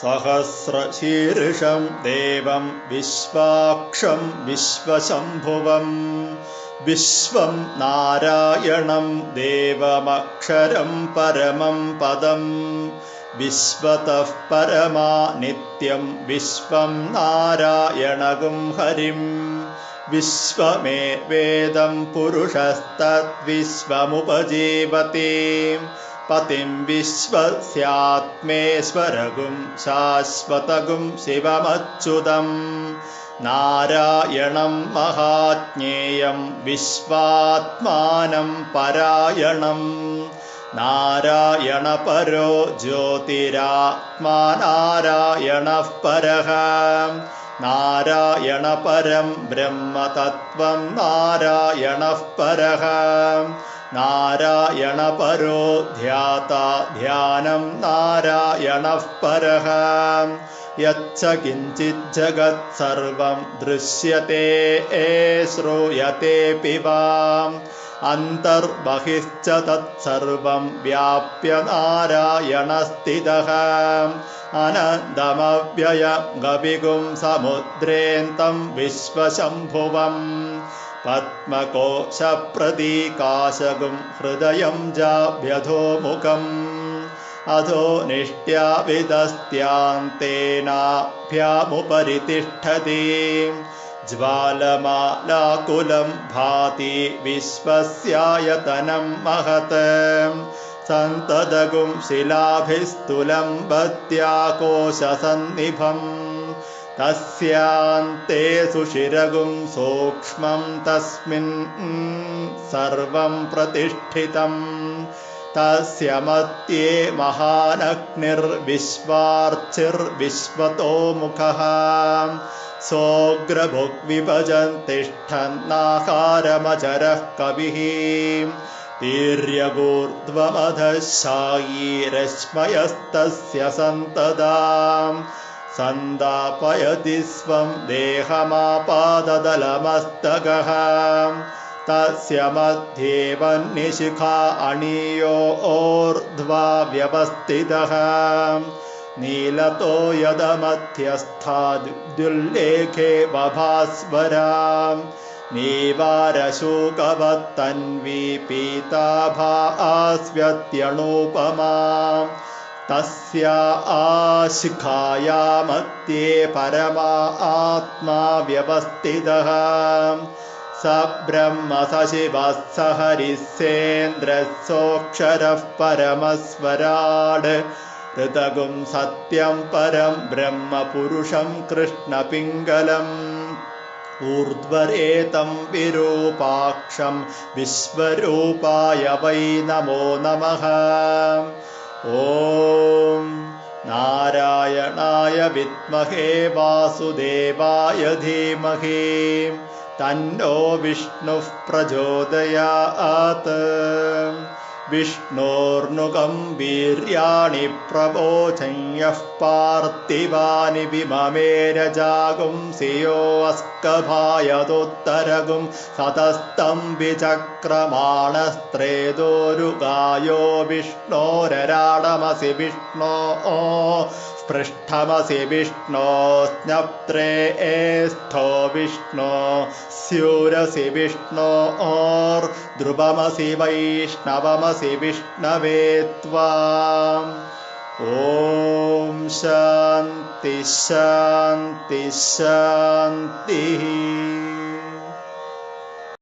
सहस्रशीर्षं देवं विश्वाक्षं विश्वशम्भुवं विश्वं नारायणं देवमक्षरं परमं पदं विश्वतः परमा नित्यं विश्वं विश्वमे वेदं पुरुषस्तद्विश्वमुपजीवति पतिं विश्वस्यात्मेश्वरगुं शाश्वतगुं शिवमच्युतं। नारायणं महाज्ञेयं विश्वात्मानं परायणं नारायणपरो ज्योतिरात्मा नारायणः परः। नारायणपरं ब्रह्मतत्त्वं नारायणः परः नारायणपरो ध्याता ध्यानं नारायणः परः। यच्च किञ्चिज्जगत्सर्वं दृश्यते ए श्रूयते पिबाम् अन्तर्बहिश्च तत्सर्वं व्याप्य नारायणस्थितः। अनन्दमव्ययगविगुं समुद्रेन्तं विश्वशम्भुवम् पद्मकोशप्रतीकाशगुं हृदयं जाभ्यधोमुखम् अधो निष्ट्याविदस्त्यान्तेनाभ्यामुपरि तिष्ठति ज्वालमालाकुलं भाति विश्वस्यायतनं महत्। सन्तदगुं शिलाभिस्तुलं बत्याकोशसन्निभम् तस्यान्ते सुशिरगुं सूक्ष्मं तस्मिन् सर्वं प्रतिष्ठितम् तस्य मध्ये महानग्निर्विश्वार्चिर्विश्वतोमुखः सोऽग्रभुग्विभजन् तिष्ठन्नाकारमचरः कविः। तीर्यगूर्ध्वमधशायी सन्तदा सन्दापयति स्वं देहमापाददलमस्तकः तस्य मध्ये वह्निशिखा अणीयो ओर्ध्वा व्यवस्थितः नीलतो यदमध्यस्थाद्युल्लेखे बभास्वरा नीवारशोकवत्तन्वी पीताभा आस्व्यत्यणुपमा तस्या आशिखाया मध्ये परमा आत्मा व्यवस्थितः। स ब्रह्म स शिवः स हरिस्सेन्द्रः परमस्वराड्। ऋतगुं सत्यं परं ब्रह्मपुरुषं कृष्णपिङ्गलम् ऊर्ध्वरेतं विरूपाक्षं विश्वरूपाय वै नमो नमः विद्महे वासुदेवाय धीमहि। तन्नो विष्णुः प्रचोदयात्। विष्णोर्नुगं वीर्याणि प्रवोचं यः पार्थिवानि विममेरजागुंसियोऽस्कभायदुत्तरगुं सतस्तं विचक्रमाणस्त्रेदोरुगायो विष्णोरराडमसि विष्णो पृष्ठमसि विष्णो स्नप्त्रे एस्थो विष्णो स्यूरसि विष्णो ओर्ध्रुवमसि वैष्णवमसि विष्णवे त्वा ॐ शान्तिः